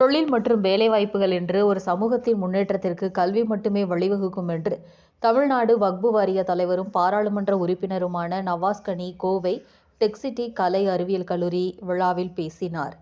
தொழில் மற்றும் வேலைவாய்ப்புகள் என்று ஒரு சமூகத்தின் முன்னேற்றத்திற்கு கல்வி மட்டுமே வழிவகுக்கும் என்று தமிழ்நாடு வக்பு வாரிய தலைவரும் பாராளுமன்ற உறுப்பினருமான நவாஸ் கனி கோவை டெக்சிட்டி கலை அறிவியல் கல்லூரி விழாவில் பேசினார்.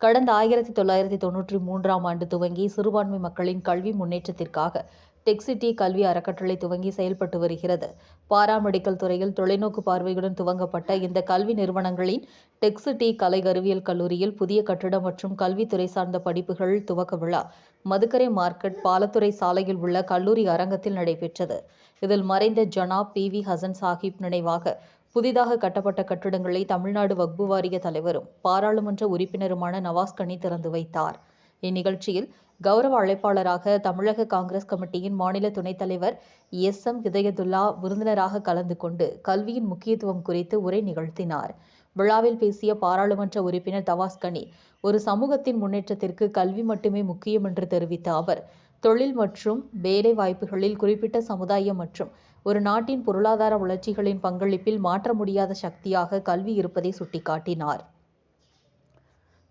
கடந்த ஆயிரத்தி தொள்ளாயிரத்தி தொன்னூற்றி மூன்றாம் ஆண்டு துவங்கி சிறுபான்மை மக்களின் கல்வி முன்னேற்றத்திற்காக டெக்சிட்டி கல்வி அறக்கட்டளை துவங்கி செயல்பட்டு வருகிறது. பாராமெடிக்கல் துறையில் தொலைநோக்கு பார்வையுடன் துவங்கப்பட்ட இந்த கல்வி நிறுவனங்களின் டெக்சிட்டி கலை அறிவியல் கல்லூரியில் புதிய கட்டிடம் மற்றும் கல்வித்துறை சார்ந்த படிப்புகள் துவக்க விழா மதுக்கரை மார்க்கெட் பாலத்துறை சாலையில் உள்ள கல்லூரி அரங்கத்தில் நடைபெற்றது. இதில் மறைந்த ஜனாப் பி. வி. ஹசன் சாஹிப் நினைவாக புதிதாக கட்டப்பட்ட கட்டிடங்களை தமிழ்நாடு வக்பு வாரிய தலைவரும் பாராளுமன்ற உறுப்பினருமான நவாஸ் கனி திறந்து வைத்தார். இந்நிகழ்ச்சியில் கௌரவ அழைப்பாளராக தமிழக காங்கிரஸ் கமிட்டியின் மாநில துணைத் தலைவர் எஸ் எம் ஹிதயதுல்லா விருந்தினராக கலந்து கொண்டு கல்வியின் முக்கியத்துவம் குறித்து உரை நிகழ்த்தினார். விழாவில் பேசிய பாராளுமன்ற உறுப்பினர் தவாஸ்கனி ஒரு சமூகத்தின் முன்னேற்றத்திற்கு கல்வி மட்டுமே முக்கியம் என்று தெரிவித்த அவர் தொழில் மற்றும் வேலை வாய்ப்புகளில் குறிப்பிட்ட சமுதாயம் மற்றும் ஒரு நாட்டின் பொருளாதார வளர்ச்சிகளின் பங்களிப்பில் மாற்ற முடியாத சக்தியாக கல்வி இருப்பதை சுட்டிக்காட்டினார்.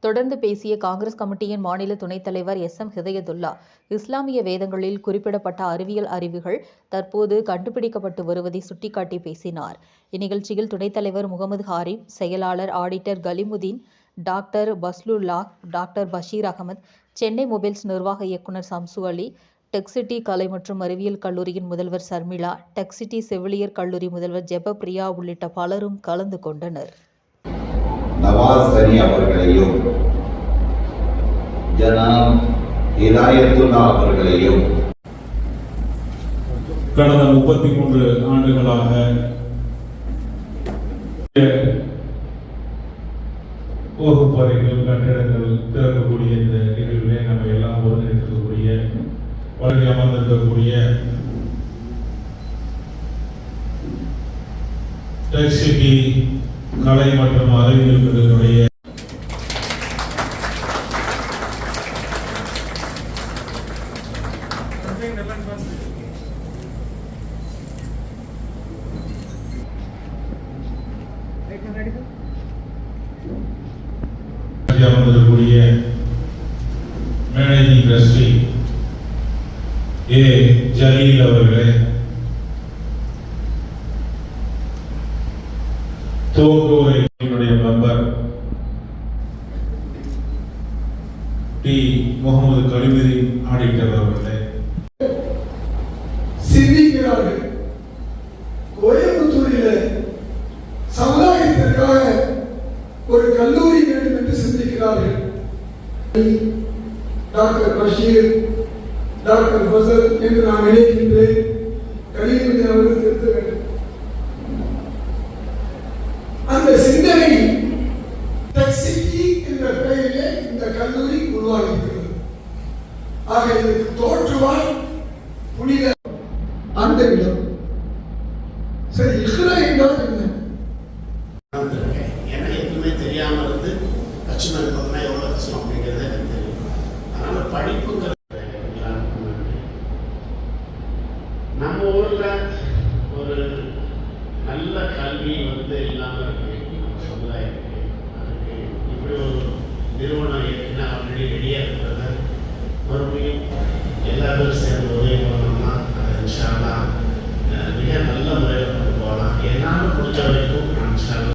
தொடர்ந்து பேசிய காங்கிரஸ் கமிட்டியின் மாநில துணைத் தலைவர் எஸ் எம் ஹிதயதுல்லா இஸ்லாமிய வேதங்களில் குறிப்பிடப்பட்ட அறிவியல் அறிவுகள் தற்போது கண்டுபிடிக்கப்பட்டு வருவதை சுட்டிக்காட்டி பேசினார். இந்நிகழ்ச்சியில் துணைத் தலைவர் முகமது ஹாரிப் செயலாளர் auditor Kalimuddin doctor Fazlullah doctor Basheer Ahmed Chennai mobiles நிர்வாக இயக்குநர் சம்சு அலி டெக்சிட்டி கலை மற்றும் அறிவியல் கல்லூரியின் முதல்வர் சர்மிளா டெக்சிட்டி செவிலியர் கல்லூரி முதல்வர் ஜெப பிரியா உள்ளிட்ட பலரும் கலந்து கொண்டனர். நவாஸ் கனி அவர்களையும் ஜனாப் இதாயத்துல்லா அவர்களையும். கடந்த முப்பத்தி மூன்று ஆண்டுகளாக வகுப்பறைகள் கட்டிடங்கள் திறக்கக்கூடிய இந்த நிகழ்விலே நம்ம எல்லாம் ஒருங்கிணைத்திருக்கக்கூடிய வழங்கி அமர்ந்திருக்கக்கூடிய டெக் கலை மற்றும் அறிவியல் கல்லூரியுடைய அமர்ந்திருக்கக்கூடிய மேனேஜிங் ட்ரஸ்டி ஏ ஜலீல் அவர்களே துவங்குவரையினுடைய member T. Mohammed Kalimuddin auditor அவர்களே. சிந்திக்கிறார்கள். கோயம்புத்தூரில் சமுதாயத்திற்காக ஒரு கல்லூரி வேண்டும் என்று சிந்திக்கிறார்கள். டாக்டர் பஷீர் டாக்டர் ஃபசல் என்று நான் நினைக்கின்றேன். கலிமுதி அவர்கள் திருத்த வேண்டும் அந்த சிந்தனை டெக்சிட்டி என்ற பெயரிலே இந்த கல்லூரி உருவாகியிருக்கிறது ஆக இதற்கு தோற்றுவாய் புனித அந்த இடம் சரி இஹ்ரா என்றால் என்ன? ஏன்னா எதுவுமே தெரியாம இருந்து லட்சுமி இருக்கணும்னா எவ்வளவு கஷ்டம் அப்படிங்கிறது எனக்கு தெரியும். அதனால படிப்புங்கிறது எல்லாருக்கும் நம்ம ஊர்ல ஒரு நல்ல கல்வி வந்து இல்லாம இருக்கு. Another